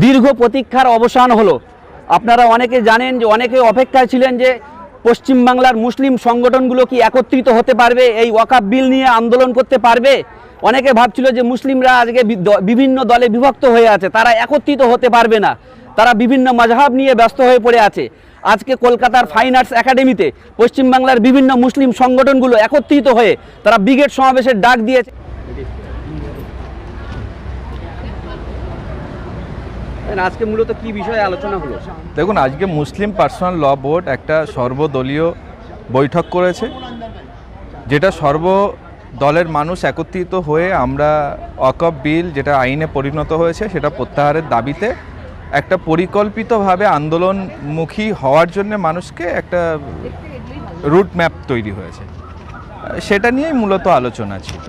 দীর্ঘ প্রতীক্ষার অবসান হলো। আপনারা অনেকে জানেন যে, অনেকে অপেক্ষায় ছিলেন যে, পশ্চিমবাংলার মুসলিম সংগঠনগুলো কি একত্রিত হতে পারবে, এই ওয়াকাব বিল নিয়ে আন্দোলন করতে পারবে? অনেকে ভাবছিল যে, মুসলিমরা আজকে বিভিন্ন দলে বিভক্ত হয়ে আছে, তারা একত্রিত হতে পারবে না। তারা বিভিন্ন মজাহাব নিয়ে ব্যস্ত হয়ে পড়ে আছে। আজকে কলকাতার ফাইন আর্টস একাডেমিতে পশ্চিমবাংলার বিভিন্ন মুসলিম সংগঠনগুলো একত্রিত হয়ে, তারা ব্রিগেড সমাবেশের ডাক দিয়েছে। আজকে মূলত কি বিষয়ে আলোচনা হলো? দেখুন আজকে মুসলিম পার্সোনাল ল বোর্ড একটা সর্বদলীয় বৈঠক করেছে যেটা সর্ব দলের মানুষ একত্রিত হয়ে আমরা অকপ বিল যেটা আইনে পরিণত হয়েছে সেটা প্রত্যাহারের দাবিতে একটা পরিকল্পিতভাবে আন্দোলনমুখী হওয়ার জন্য মানুষকে একটা রুট ম্যাপ তৈরি হয়েছে। সেটা নিয়েই মূলত আলোচনা ছিল।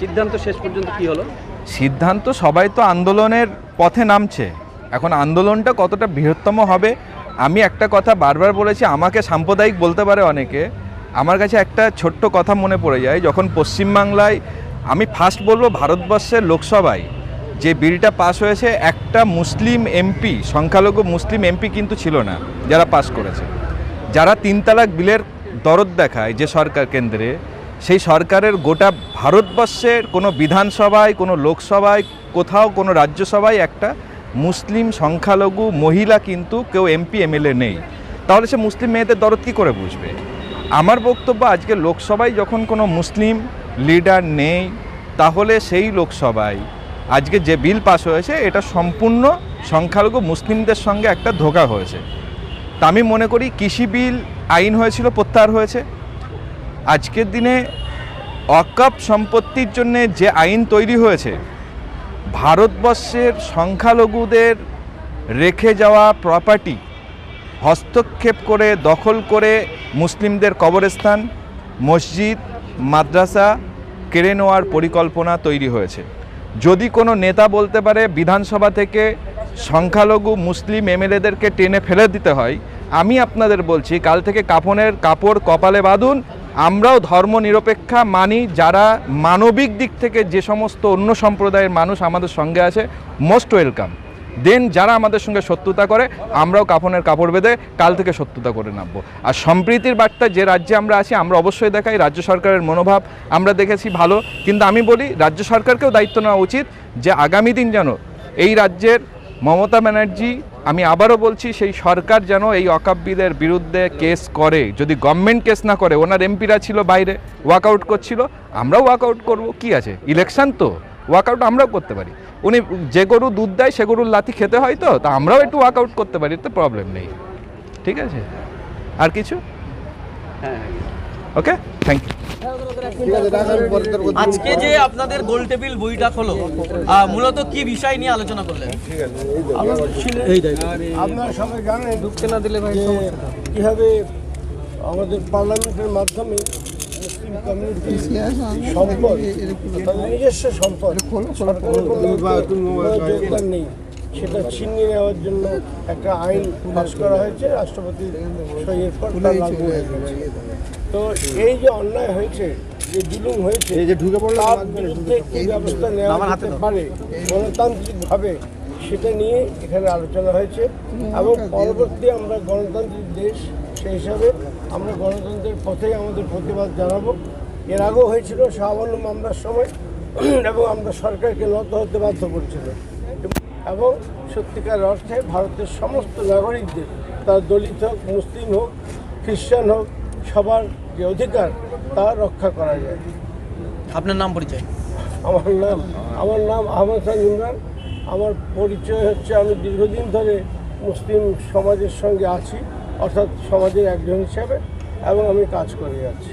সিদ্ধান্ত শেষ পর্যন্ত কি হলো? সিদ্ধান্ত সবাই তো আন্দোলনের পথে নামছে। এখন আন্দোলনটা কতটা বৃহত্তম হবে? আমি একটা কথা বারবার বলেছি, আমাকে সাম্প্রদায়িক বলতে পারে অনেকে। আমার কাছে একটা ছোট্ট কথা মনে পড়ে যায়, যখন পশ্চিমবাংলায় আমি ফার্স্ট বলব ভারতবর্ষের লোকসভায়, যে বিলটা পাস হয়েছে, একটা মুসলিম এমপি, সংখ্যালঘু মুসলিম এমপি কিন্তু ছিল না, যারা পাস করেছে। যারা তিন তালাক বিলের দরদ দেখায় যে সরকার কেন্দ্রে, সেই সরকারের গোটা ভারতবর্ষের কোনো বিধানসভায়, কোনো লোকসভায়, কোথাও কোনো রাজ্যসভায় একটা মুসলিম সংখ্যালঘু মহিলা কিন্তু কেউ এমপি, এমএলএ নেই। তাহলে সে মুসলিম মেয়েদের দরদ কী করে বুঝবে? আমার বক্তব্য আজকে লোকসভায় যখন কোনো মুসলিম লিডার নেই, তাহলে সেই লোকসভায় আজকে যে বিল পাস হয়েছে, এটা সম্পূর্ণ সংখ্যালঘু মুসলিমদের সঙ্গে একটা ধোকা হয়েছে। তা আমি মনে করি কৃষি বিল আইন হয়েছিল, প্রত্যাহার হয়েছে। আজকের দিনে অকাপ সম্পত্তির জন্য যে আইন তৈরি হয়েছে ভারতবর্ষের সংখ্যালঘুদের রেখে যাওয়া প্রপার্টি হস্তক্ষেপ করে, দখল করে মুসলিমদের কবরস্থান, মসজিদ, মাদ্রাসা কেড়ে নেওয়ার পরিকল্পনা তৈরি হয়েছে। যদি কোনো নেতা বলতে পারে, বিধানসভা থেকে সংখ্যালঘু মুসলিম এমএলএদেরকে টেনে ফেলে দিতে হয়, আমি আপনাদের বলছি, কাল থেকে কাফনের কাপড় কপালে বাঁধুন আমরাও ধর্ম নিরপেক্ষা মানি, যারা মানবিক দিক থেকে যে সমস্ত অন্য সম্প্রদায়ের মানুষ আমাদের সঙ্গে আছে মোস্ট ওয়েলকাম দেন যারা আমাদের সঙ্গে শত্রুতা করে, আমরাও কাফনের কাপড় বেঁধে কাল থেকে শত্রুতা করে নামবো। আর সম্প্রীতির বার্তা যে রাজ্যে আমরা আছি, আমরা অবশ্যই দেখাই, রাজ্য সরকারের মনোভাব আমরা দেখেছি ভালো। কিন্তু আমি বলি, রাজ্য সরকারকেও দায়িত্ব নেওয়া উচিত যে আগামী দিন যেন এই রাজ্যের মমতা ব্যানার্জি আমি আবারও বলছি সেই সরকার যেন এই অকাব্যদের বিরুদ্ধে কেস করে। যদি গভর্নমেন্ট কেস না করে ওনার এমপিরা ছিল বাইরে ওয়াকআউট করছিল আমরাও ওয়াকআউট করব কি আছে? ইলেকশন তো ওয়াকআউট আমরাও করতে পারি। উনি যে গরু দুধ দেয় সে গরুর লাথি খেতে হয় তো তা আমরাও একটু ওয়াকআউট করতে পারি তো প্রবলেম নেই। ঠিক আছে? আর কিছু? হ্যাঁ ওকে থ্যাংক ইউ আজকে যে আপনাদের গোল টেবিল বৈঠক হলো মূলত কি বিষয় নিয়ে আলোচনা করলেন? আপনারা সবাই জানেন ঢুকতে না দিলে ভাই কীভাবে আমাদের পার্লামেন্টের মাধ্যমে মুসলিম কমিউনিটি সম্পদ নিজস্ব সম্পদ নেই। সেটা ছিনিয়ে নেওয়ার জন্য একটা আইন পাস করা হয়েছে রাষ্ট্রপতি সইয়ের পর তা লাগু হয়ে গেছে তো এই যে অন্যায় হয়েছে যে জুলুম হয়েছে যে ঢুকে পড়ল তার বিরুদ্ধে কি ব্যবস্থা নেওয়া যেতে পারে গণতান্ত্রিকভাবে সেটা নিয়ে এখানে আলোচনা হয়েছে। এবং পরবর্তী আমরা গণতান্ত্রিক দেশ সেই হিসাবে আমরা গণতন্ত্রের পথেই আমাদের প্রতিবাদ জানাব। এর আগেও হয়েছিল শাহবানু মামলার সময় এবং আমরা সরকারকে নত হতে বাধ্য করেছিল এবং সত্যিকার অর্থে ভারতের সমস্ত নাগরিকদের তার দলিত হোক মুসলিম হোক খ্রিস্টান হোক সবার যে অধিকার তা রক্ষা করা যায়। আপনার নাম পরিচয়? আমার নাম আমার নাম আহমদ খান ইমরান। আমার পরিচয় হচ্ছে আমি দীর্ঘদিন ধরে মুসলিম সমাজের সঙ্গে আছি অর্থাৎ সমাজের একজন হিসাবে এবং আমি কাজ করে যাচ্ছি।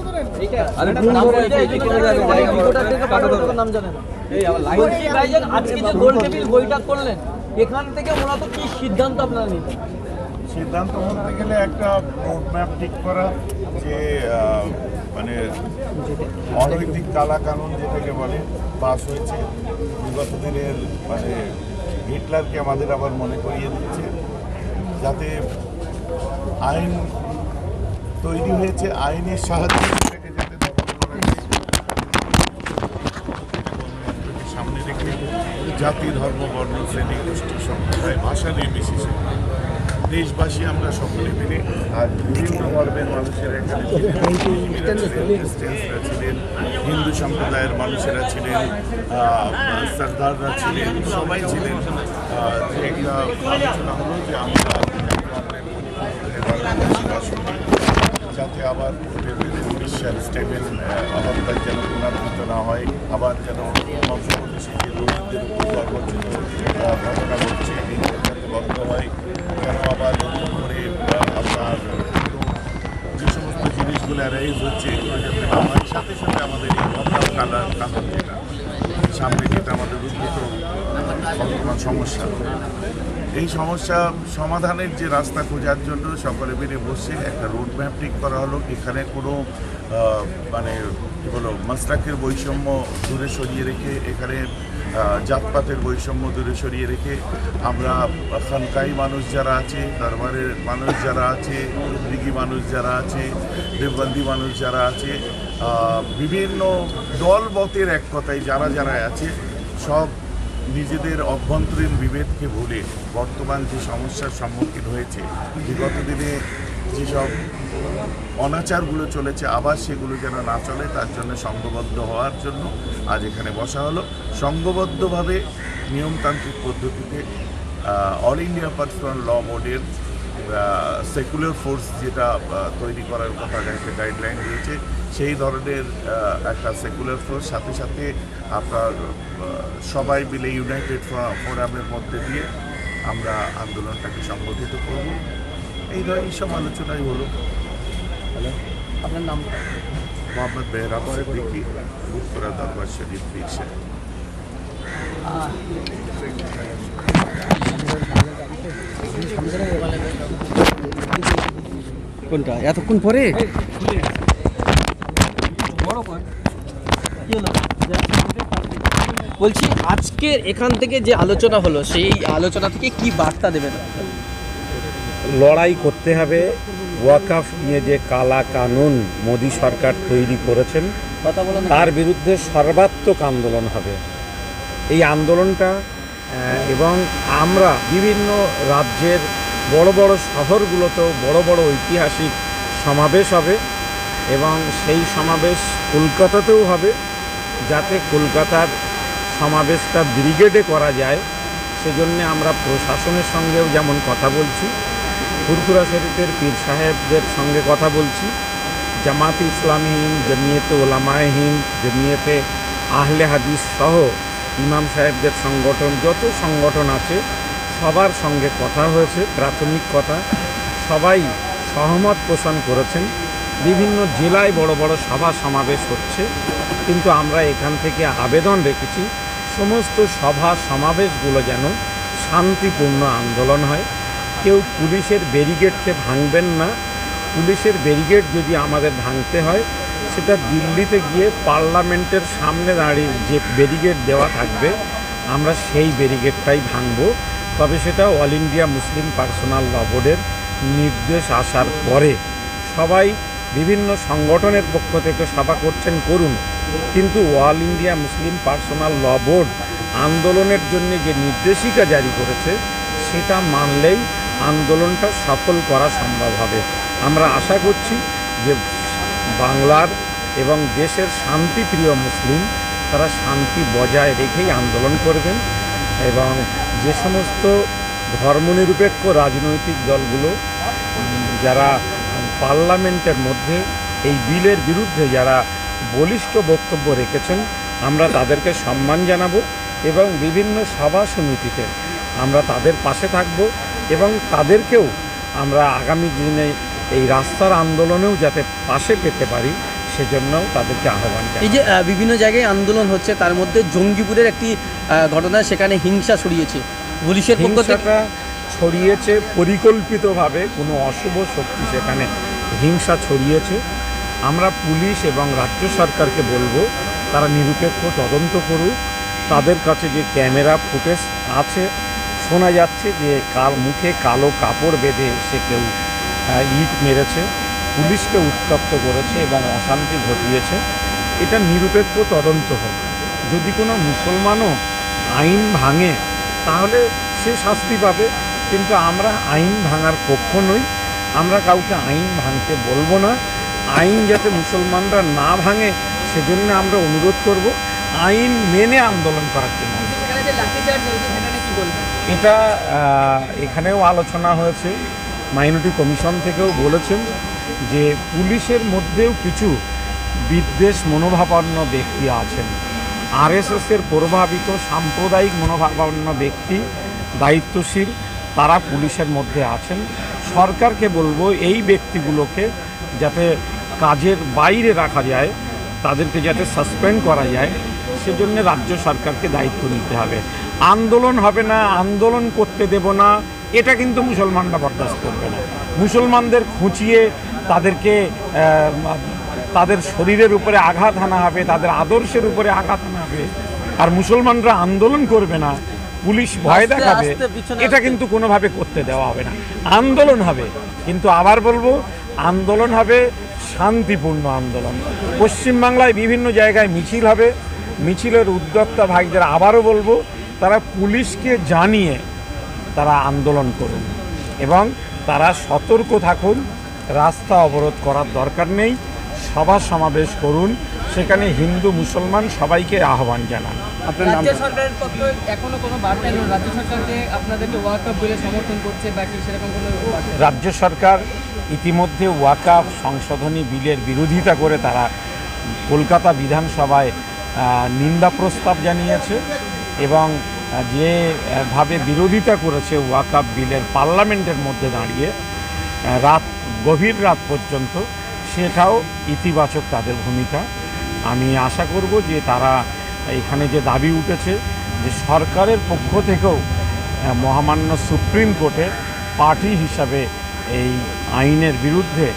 আজকে যে গোল টেবিল বৈঠক করলেন এখান থেকে মূলত কি সিদ্ধান্ত আপনারা নিলেন? সিদ্ধান্ত বলতে গেলে একটা রোড ম্যাপ ঠিক করা যে মানে অনৈতিক কালা কানুন যেটাকে বলে পাস হয়েছে। বিগত দিনের মানে হিটলারকে আমাদের আবার মনে করিয়ে দিচ্ছে যাতে আইন তৈরি হয়েছে আইনের সাহায্যে সেটাকে যাতে দমন করা যায়। গণতন্ত্রকে সামনে রেখে জাতি, ধর্ম, বর্ণ, শ্রেণি, গোষ্ঠী, সম্প্রদায়, ভাষা নির্বিশেষে দেশবাসী আমরা সকলে মিলে আর বিভিন্ন ধর্মের মানুষেরা এখানে খ্রিস্টানরা ছিলেন, হিন্দু সম্প্রদায়ের মানুষেরা ছিলেন সর্দাররা ছিলেন, সবাই ছিলেন। আলোচনা হলো যে আমরা যাতে আবার উড়িষ্যার স্টেবেল হত্যার যেন পুনরাবৃত্ত না হয়, আবার যেন মধ্যপ্রদেশে যে দরিদ্রের উপর ঘটনা ঘটছে বন্ধ হয় যেন আবার নতুন করে আপনার যে সমস্ত জিনিসগুলো অ্যারাইজ হচ্ছে এগুলো না সাথে সাথে আমাদের এই হত্যা কালার যেটা, সামনে যেটা আমাদের উদ্ভূত সমস্যা। এই সমস্যা সমাধানের যে রাস্তা খোঁজার জন্য সকলে মিলে বসে একটা রোড ম্যাপ ঠিক করা হলো, এখানে কোনো মানে কী বলো মাসলাকের বৈষম্য দূরে সরিয়ে রেখে এখানে জাতপাতের বৈষম্য দূরে সরিয়ে রেখে আমরা খানকাই মানুষ যারা আছে, দরবারের মানুষ যারা আছে দিঘি মানুষ যারা আছে, দেববন্দি মানুষ যারা আছে বিভিন্ন দল মতের এক কথায় যারা যারা আছে, সব নিজেদের অভ্যন্তরীণ বিভেদকে ভুলে বর্তমান যে সমস্যার সম্মুখীন হয়েছে, বিগত দিনে যেসব অনাচারগুলো চলেছে, আবার সেগুলো যেন না চলে, তার জন্য সংঘবদ্ধ হওয়ার জন্য আজ এখানে বসা হলো। সংঘবদ্ধভাবে নিয়মতান্ত্রিক পদ্ধতিতে অল ইন্ডিয়া পার্সোনাল ল বোর্ডের সেকুলার ফোর্স যেটা তৈরি করার কথা একটা গাইডলাইন দিয়েছে সেই ধরনের একটা সেকুলার ফোর্স সাথে সাথে আপনার সবাই মিলে ইউনাইটেড ফোরামের মধ্যে দিয়ে আমরা আন্দোলনটাকে সংগঠিত করব। এই ধর, এইসব আলোচনাই হলো। আপনার নাম? মোহাম্মদ সিদ্দিকি উত্তরা দরবার শরীফ পীর সাহেব কোনটা? এতক্ষণ পরে? বলছি আজকে এখান থেকে যে আলোচনা হলো সেই আলোচনা থেকে কি বার্তা দেবেন? লড়াই করতে হবে। ওয়াকাফ নিয়ে যে কালা কানুন মোদী সরকার তৈরি করেছেন তার বিরুদ্ধে সর্বাত্মক আন্দোলন হবে। এই আন্দোলনটা এবং আমরা বিভিন্ন রাজ্যের বড় বড় শহরগুলোতেও বড় বড় ঐতিহাসিক সমাবেশ হবে এবং সেই সমাবেশ কলকাতাতেও হবে যাতে কলকাতার সমাবেশটা ব্রিগেডে করা যায়। সেজন্য আমরা প্রশাসনের সঙ্গেও যেমন কথা বলছি ফুরফুরা শরীফের পীর সাহেবদের সঙ্গে কথা বলছি। জামাত ইসলামী, জমিয়েতে ওলামায় হিন্দ, জমিয়েতে আহলে হাদিস সহ ইমাম সাহেবদের সংগঠন, যত সংগঠন আছে, সবার সঙ্গে কথা হয়েছে, প্রাথমিক কথা। সবাই সহমত পোষণ করেছেন। বিভিন্ন জেলায় বড় বড় সভা সমাবেশ হচ্ছে। কিন্তু আমরা এখান থেকে আবেদন রেখেছি, সমস্ত সভা সমাবেশগুলো যেন শান্তিপূর্ণ আন্দোলন হয়। কেউ পুলিশের ব্যারিগেডকে ভাঙবেন না। পুলিশের ব্যারিগেড যদি আমাদের ভাঙতে হয়, সেটা দিল্লিতে গিয়ে পার্লামেন্টের সামনে দাঁড়িয়ে যে ব্যারিগেড দেওয়া থাকবে, আমরা সেই ব্যারিগেডটাই ভাঙব। তবে সেটা All India Muslim Personal Law বোর্ডের নির্দেশ আসার পরে সবাই বিভিন্ন সংগঠনের পক্ষ থেকে সভা করছেন, করুন। কিন্তু All India Muslim Personal Law Board আন্দোলনের জন্য যে নির্দেশিকা জারি করেছে, সেটা মানলেই আন্দোলনটা সফল করা সম্ভব হবে। আমরা আশা করছি যে বাংলার এবং দেশের শান্তিপ্রিয় মুসলিম তারা শান্তি বজায় রেখেই আন্দোলন করবেন এবং যে সমস্ত ধর্মনিরপেক্ষ রাজনৈতিক দলগুলো, যারা পার্লামেন্টের মধ্যে এই বিলের বিরুদ্ধে যারা বলিষ্ঠ বক্তব্য রেখেছেন, আমরা তাদেরকে সম্মান জানাব এবং বিভিন্ন সভা সমিতিতে আমরা তাদের পাশে থাকব। এবং তাদেরকেও আমরা আগামী দিনে এই রাস্তার আন্দোলনেও যাতে পাশে পেতে পারি সেজন্যও তাদেরকে আহ্বান এই যে বিভিন্ন জায়গায় আন্দোলন হচ্ছে তার মধ্যে জঙ্গিপুরের একটি ঘটনা সেখানে হিংসা ছড়িয়েছে। পুলিশের হিংসাটা ছড়িয়েছে পরিকল্পিতভাবে কোনো অশুভ শক্তি সেখানে হিংসা ছড়িয়েছে। আমরা পুলিশ এবং রাজ্য সরকারকে বলব তারা নিরপেক্ষ তদন্ত করুক। তাদের কাছে যে ক্যামেরা ফুটেজ আছে শোনা যাচ্ছে যে কাল মুখে কালো কাপড় বেঁধে সে কেউ ইট মেরেছে, পুলিশকে উত্তপ্ত করেছে এবং অশান্তি ঘটিয়েছে। এটা নিরপেক্ষ তদন্ত হোক। যদি কোনো মুসলমানও আইন ভাঙে, তাহলে সে শাস্তি পাবে। কিন্তু আমরা আইন ভাঙার পক্ষ নই। আমরা কাউকে আইন ভাঙতে বলব না। আইন যাতে মুসলমানরা না ভাঙে, সেজন্য আমরা অনুরোধ করব, আইন মেনে আন্দোলন করার জন্য। এটা এখানেও আলোচনা হয়েছে। মাইনরিটি কমিশন থেকেও বলেছেন যে পুলিশের মধ্যেও কিছু বিদ্বেষ মনোভাবাপন্ন ব্যক্তি আছেন। আরএসএসের প্রভাবিত সাম্প্রদায়িক মনোভাবাপন্ন ব্যক্তি, দায়িত্বশীল, তারা পুলিশের মধ্যে আছেন। সরকারকে বলব এই ব্যক্তিগুলোকে যাতে কাজের বাইরে রাখা যায়, তাদেরকে যাতে সাসপেন্ড করা যায়, সেজন্য রাজ্য সরকারকে দায়িত্ব নিতে হবে। আন্দোলন হবে না আন্দোলন করতে দেব না এটা কিন্তু মুসলমানরা বরদাস্ত করবে না। মুসলমানদের খুঁচিয়ে তাদেরকে তাদের শরীরের উপরে আঘাত হানা হবে তাদের আদর্শের উপরে আঘাত হানা হবে। আর মুসলমানরা আন্দোলন করবে না পুলিশ ভয় দেখাবে এটা কিন্তু কোনোভাবে করতে দেওয়া হবে না। আন্দোলন হবে কিন্তু আবার বলব আন্দোলন হবে শান্তিপূর্ণ আন্দোলন। পশ্চিমবাংলায় বিভিন্ন জায়গায় মিছিল হবে মিছিলের উদ্যোক্তা ভাইদের আবারও বলব তারা পুলিশকে জানিয়ে তারা আন্দোলন করুন এবং তারা সতর্ক থাকুন রাস্তা অবরোধ করার দরকার নেই সভা সমাবেশ করুন সেখানে হিন্দু মুসলমান সবাইকে আহ্বান জানান। রাজ্য সরকারের পক্ষে এখনও কোনো বার্তা এলো না। রাজ্য সরকারকে আপনাদেরকে ওয়ার্কআপ বিলে সমর্থন করছে বা কি সেরকম কোনো রাজ্য সরকার ইতিমধ্যে ওয়াকাফ সংশোধনী বিলের বিরোধিতা করে তারা কলকাতা বিধানসভায় নিন্দা প্রস্তাব জানিয়েছে। এবং যেভাবে বিরোধিতা করেছে ওয়াকাফ বিলের পার্লামেন্টের মধ্যে দাঁড়িয়ে রাত, গভীর রাত পর্যন্ত সেটাও ইতিবাচক তাদের ভূমিকা। আমি আশা করব যে তারা এখানে যে দাবি উঠেছে যে সরকারের পক্ষ থেকেও মহামান্য সুপ্রিম কোর্টে পার্টি হিসাবে এই আইনের বিরুদ্ধে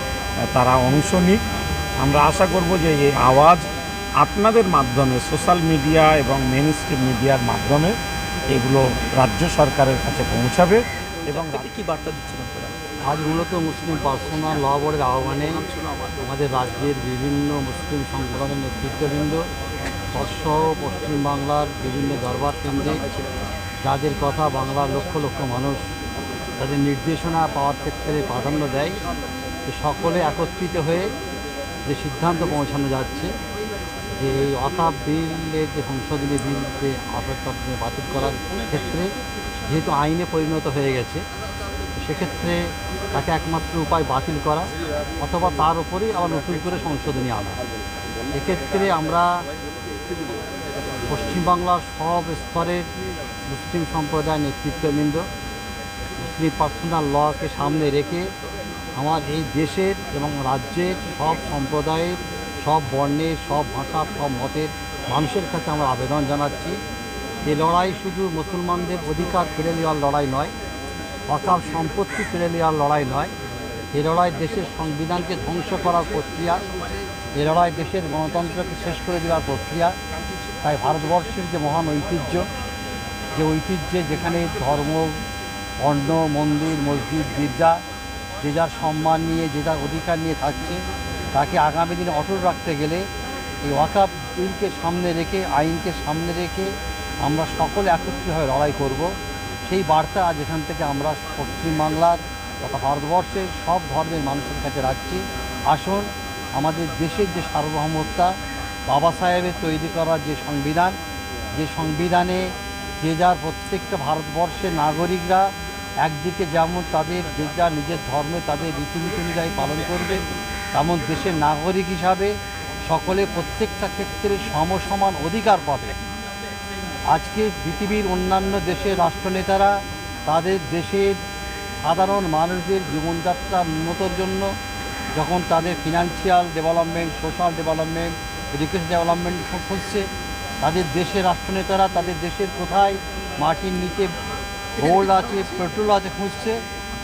তারা অংশ নিক। আমরা আশা করব যে এই আওয়াজ আপনাদের মাধ্যমে সোশ্যাল মিডিয়া এবং মেন স্ট্রিম মিডিয়ার মাধ্যমে এগুলো রাজ্য সরকারের কাছে পৌঁছাবে এবং কি বার্তা দিচ্ছেন আপনারা? আজ মূলত মুসলিম পার্সোনাল ল বোর্ডের আহ্বানে আমাদের রাজ্যের বিভিন্ন মুসলিম সংগঠনের নেতৃত্ববৃন্দ তৎসহ পশ্চিমবাংলার বিভিন্ন দরবার কেন্দ্রে যাদের কথা বাংলার লক্ষ লক্ষ মানুষ তাদের নির্দেশনা পাওয়ার ক্ষেত্রে প্রাধান্য দেয় যে সকলে একত্রিত হয়ে যে সিদ্ধান্ত পৌঁছানো যাচ্ছে। যে এই অকাপ বিলের যে সংশোধনী বিল যে বাতিল করার ক্ষেত্রে যেহেতু আইনে পরিণত হয়ে গেছে, সেক্ষেত্রে তাকে একমাত্র উপায় বাতিল করা অথবা তার উপরেই আবার নতুন করে সংশোধনী আনা। এক্ষেত্রে আমরা পশ্চিমবাংলার সব স্তরের মুসলিম সম্প্রদায় নেতৃত্ববৃন্দ, মুসলিম পার্সোনাল লকে সামনে রেখে আমার এই দেশের এবং রাজ্যের সব সম্প্রদায়ের সব বর্ণের সব ভাষা, সব মতের মানুষের কাছে আমরা আবেদন জানাচ্ছি এই লড়াই শুধু মুসলমানদের অধিকার ফিরে নেওয়ার লড়াই নয় অকাল সম্পত্তি ফিরে নেওয়ার লড়াই নয়। এ লড়াই দেশের সংবিধানকে ধ্বংস করার প্রক্রিয়া, এ লড়াই দেশের গণতন্ত্রকে শেষ করে দেওয়ার প্রক্রিয়া। তাই ভারতবর্ষের যে মহান ঐতিহ্য, যে ঐতিহ্যে যেখানে ধর্ম, বর্ণ, মন্দির, মসজিদ, গির্জা, যে যার সম্মান নিয়ে, যে যার অধিকার নিয়ে থাকছে তাকে আগামী দিনে অটল রাখতে গেলে এই ওয়াকাপ বিলকে সামনে রেখে, আইনকে সামনে রেখে আমরা সকলে একত্রিতভাবে লড়াই করব। সেই বার্তা আজ এখান থেকে আমরা পশ্চিমবাংলার তথা ভারতবর্ষের সব ধর্মের মানুষের কাছে রাখছি। আসুন, আমাদের দেশের যে সার্বভৌমত্তা বাবা সাহেবের তৈরি করা যে সংবিধান, যে সংবিধানে যে যার প্রত্যেকটা ভারতবর্ষের নাগরিকরা একদিকে যেমন তাদের যে যার নিজের ধর্মে তাদের রীতিনীতি অনুযায়ী পালন করবে তেমন দেশের নাগরিক হিসাবে সকলে প্রত্যেকটা ক্ষেত্রে সমসমান অধিকার পাবে। আজকে পৃথিবীর অন্যান্য দেশের রাষ্ট্রনেতারা তাদের দেশের সাধারণ মানুষদের জীবনযাত্রা উন্নতর জন্য যখন তাদের financial development social development education development খুঁজছে তাদের দেশের রাষ্ট্রনেতারা তাদের দেশের কোথায় মাটির নিচে গোল্ড আছে পেট্রোল আছে খুঁজছে,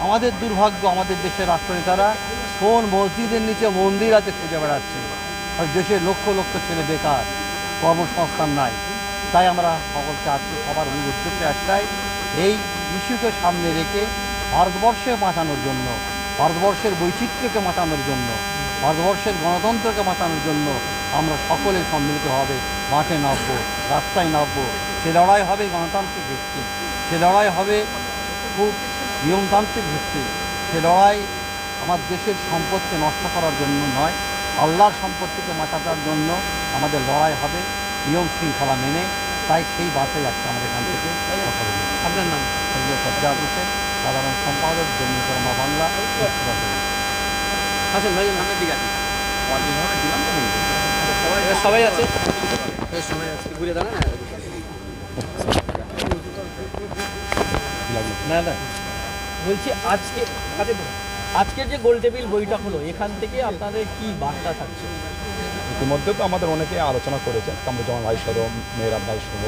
আমাদের দুর্ভাগ্য আমাদের দেশের রাষ্ট্রনেতারা কোন মসজিদের নিচে মন্দির আছে, খুঁজে বেড়াচ্ছে। দেশের লক্ষ লক্ষ ছেলে বেকার, কর্মসংস্থান নাই। তাই আমরা সকলকে আজকে সবার মূল উদ্দেশ্য একটাই এই ইস্যুকে সামনে রেখে ভারতবর্ষে বাঁচানোর জন্য, ভারতবর্ষের বৈচিত্র্যকে বাঁচানোর জন্য, ভারতবর্ষের গণতন্ত্রকে বাঁচানোর জন্য আমরা সকলে সম্মিলিতভাবে মাঠে নামবো, রাস্তায় নামবো। সে লড়াই হবে গণতান্ত্রিক ভিত্তিক। সে লড়াই হবে খুব নিয়মতান্ত্রিক ভিত্তিক। সে লড়াই আমার দেশের সম্পদকে নষ্ট করার জন্য নয় আল্লাহর সম্পত্তিকে বাঁচানোর জন্য আমাদের লড়াই হবে নিয়ম শৃঙ্খলা মেনে। তাই সেই বার্তাই আজকে আমাদের এখান থেকে আপনার নাম? সজ্জাদ হোসেন সাধারণ সম্পাদক জমি কর্মা বাংলা। আসেন ভাই আপনার দিকে আসেন সবাই আছে? সবাই আছে। ঘুরে দাঁড়ান না না। বলছি আজকে। আজকের যে গোল টেবিল বইটা হলো, এখান থেকে আপনাদের কি বার্তা থাকছে? ইতিমধ্যে তো আমাদের অনেকে আলোচনা করেছেন, কামরুজ্জামান ভাই সহ মেয়েরাব ভাই সহ,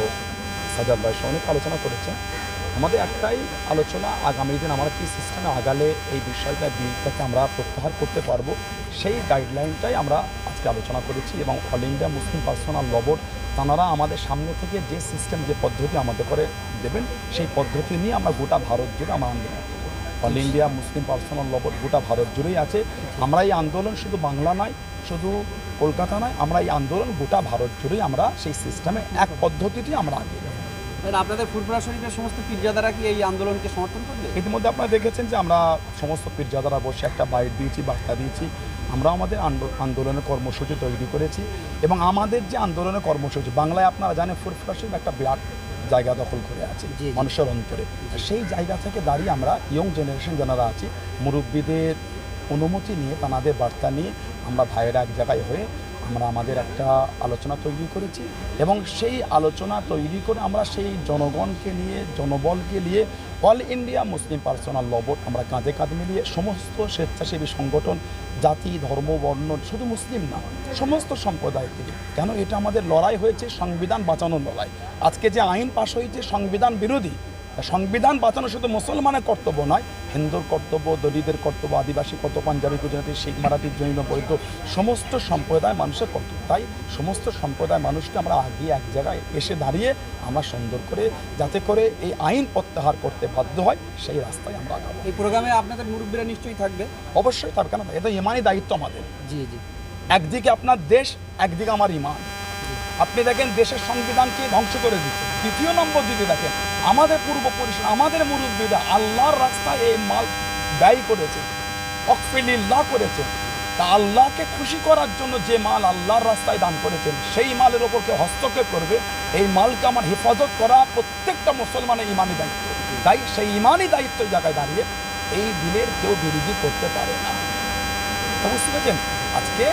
সাজাদ ভাই সহ অনেক আলোচনা করেছেন। আমাদের একটাই আলোচনা, আগামী দিন আমরা কী সিস্টেমে আগালে এই বিষয়টা, বিলটাকে আমরা প্রত্যাহার করতে পারব, সেই গাইডলাইনটাই আমরা আজকে আলোচনা করেছি এবং অল ইন্ডিয়া মুসলিম পার্সোনাল লবর তাঁরা আমাদের সামনে থেকে যে সিস্টেম যে পদ্ধতি আমাদের করে দেবেন, সেই পদ্ধতি নিয়ে আমরা গোটা ভারত জুড়ে আমরা আন্দোলন অল ইন্ডিয়া মুসলিম পার্সোনাল লবর গোটা ভারত জুড়েই আছে। আমরা এই আন্দোলন শুধু বাংলা নয় শুধু কলকাতা নয় আমরা এই আন্দোলন গোটা ভারত জুড়েই আমরা সেই সিস্টেমে এক পদ্ধতিতেই আমরা আগে। আপনাদের ফুরফুরা শরীফের সমস্ত পীরজাদারা কি এই আন্দোলনকে সমর্থন করবে? ইতিমধ্যে আপনারা দেখেছেন যে আমরা সমস্ত পীরজাদারা বসে একটা বাইট দিয়েছি বার্তা দিয়েছি। আমরা আমাদের আন্দো- আন্দোলনের কর্মসূচি তৈরি করেছি। এবং আমাদের যে আন্দোলনের কর্মসূচি বাংলায় আপনারা জানেন ফুরফুরা শরীফ একটা বিরাট জায়গা দখল করে আছে মানুষের অন্তরে। সেই জায়গা থেকে দাঁড়িয়ে আমরা ইয়ং জেনারেশন যারা আছি মুরব্বীদের অনুমতি নিয়ে তাদের বার্তা নিয়ে আমরা ভাইয়েরা এক জায়গায় হয়ে আমরা আমাদের একটা আলোচনা তৈরি করেছি এবং সেই আলোচনা তৈরি করে আমরা সেই জনগণকে নিয়ে, জনবলকে নিয়ে অল ইন্ডিয়া মুসলিম পার্সোনাল লবট আমরা কাঁধে কাঁধে মিলিয়ে সমস্ত স্বেচ্ছাসেবী সংগঠন, জাতি, ধর্ম, বর্ণ শুধু মুসলিম না, সমস্ত সম্প্রদায় থেকে। কেন এটা আমাদের লড়াই হয়েছে সংবিধান বাঁচানোর লড়াই। আজকে যে আইন পাশ হয়েছে সংবিধান বিরোধী সংবিধান বাঁচানো শুধু মুসলমানের কর্তব্য নয় হিন্দুর কর্তব্য দলিতদের কর্তব্য আদিবাসী কর্তব্য পাঞ্জাবি গুজরাটি শিখ মারাঠি জৈন বৈদ্য সমস্ত সম্প্রদায় মানুষের কর্তব্য। তাই সমস্ত সম্প্রদায় মানুষকে আমরা আগে এক জায়গায় এসে দাঁড়িয়ে আমরা সুন্দর করে যাতে করে এই আইন প্রত্যাহার করতে বাধ্য হয় সেই রাস্তায় আমরা আগাবো। এই প্রোগ্রামে আপনাদের মুরব্বীরা নিশ্চয়ই থাকবে? অবশ্যই তার কেন এটা ইমানই দায়িত্ব আমাদের। জি জি। একদিকে আপনার দেশ একদিকে আমার ইমান। আপনি দেখেন দেশের সংবিধানকে ধ্বংস করে দিচ্ছে। দ্বিতীয় নম্বর দিকে দেখেন, আমাদের পূর্বপুরুষ আমাদের মুরব্বীরা আল্লাহর রাস্তায় এই মাল ব্যয় করেছে অকফিলিল্লাহ করেছে। তা আল্লাহকে খুশি করার জন্য যে মাল আল্লাহর রাস্তায় দান করেছেন, সেই মালের ওপর কেউ হস্তক্ষেপ করবে। এই মালকে আমার হেফাজত করা প্রত্যেকটা মুসলমানের ইমানি দায়িত্ব। তাই সেই ইমানি দায়িত্ব জায়গায় দাঁড়িয়ে এই বিলের কেউ বিরোধী করতে পারে না। বুঝতে পেরেছেন? আজকে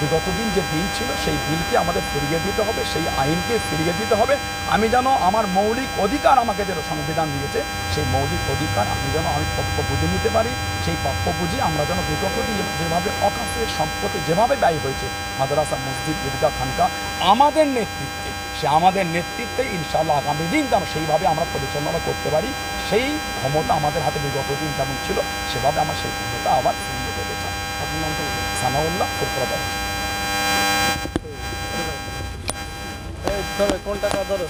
বিগত দিন যে বিল ছিল, সেই বিলকে আমাদের ফিরিয়ে দিতে হবে, সেই আইনকে ফিরিয়ে দিতে হবে। আমি যেন আমার মৌলিক অধিকার আমাকে যেন সংবিধান দিয়েছে, সেই মৌলিক অধিকার আমি যেন আমি প্রাপ্য বুঝে নিতে পারি, সেই প্রাপ্য বুঝে আমরা যেন বিগত দিন যেভাবে অকাশের সম্পত্তি যেভাবে ব্যয় হয়েছে, মাদ্রাসা, মসজিদ, ঈদগাহ, খানকা, আমাদের নেতৃত্বে, সে আমাদের নেতৃত্বে ইনশাআল্লাহ আগামী দিন যেন সেইভাবে আমরা পরিচালনা করতে পারি, সেই ক্ষমতা আমাদের হাতে বিগত দিন যেমন ছিল, সেভাবে আমার সেই ক্ষমতা আবার ফিরিয়ে চাই। সানাউল্লাহ, ফুরফুরা কোনটা ধরো।